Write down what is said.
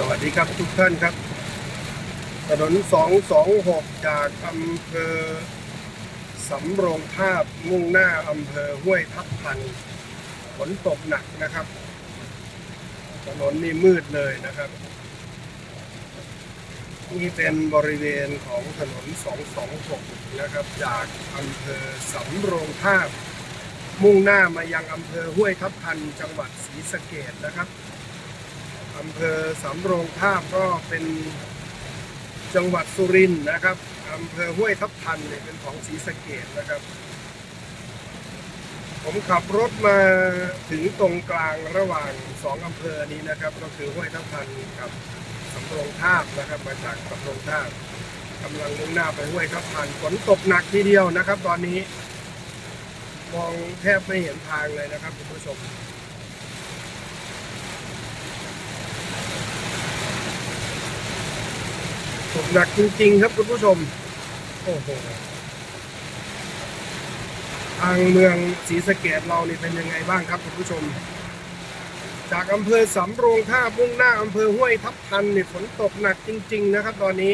สวัสดีครับทุกท่านครับ ถนน 226 จากอำเภอสำโรงทาบมุ่งหน้าอำเภอห้วยทับทันฝนตกหนักนะครับ ถนนนี่มืดเลยนะครับ นี่เป็นบริเวณของถนน 226 นะครับ จากอำเภอสำโรงทาบมุ่งหน้ามายังอำเภอห้วยทับทันจังหวัดศรีสะเกดนะครับ อำเภอสำโรงทาบก็เป็นจังหวัดสุรินทร์นะครับอำเภอห้วยทับทันเนี่ยเป็นของศรีสะเกดนะครับ ผมขับรถมาถึงตรงกลางระหว่างสองอำเภอนี้นะครับ ก็คือห้วยทับทันกับสำโรงทาบนะครับมาจากสำโรงทาบกำลังมุ่งหน้าไปห้วยทับทันฝนตกหนักทีเดียวนะครับ ตอนนี้มองแทบไม่เห็นทางเลยนะครับคุณผู้ชม ตก หนักจริงๆครับคุณผู้ชม โอ้โห ทางเมืองศรีสะเกดเรานี่เป็นยังไงบ้างครับคุณผู้ชม จากอำเภอสำโรงท่ามุ่งหน้าอำเภอห้วยทับทันเนี่ยฝนตกหนักจริง ๆ นะครับ ตอนนี้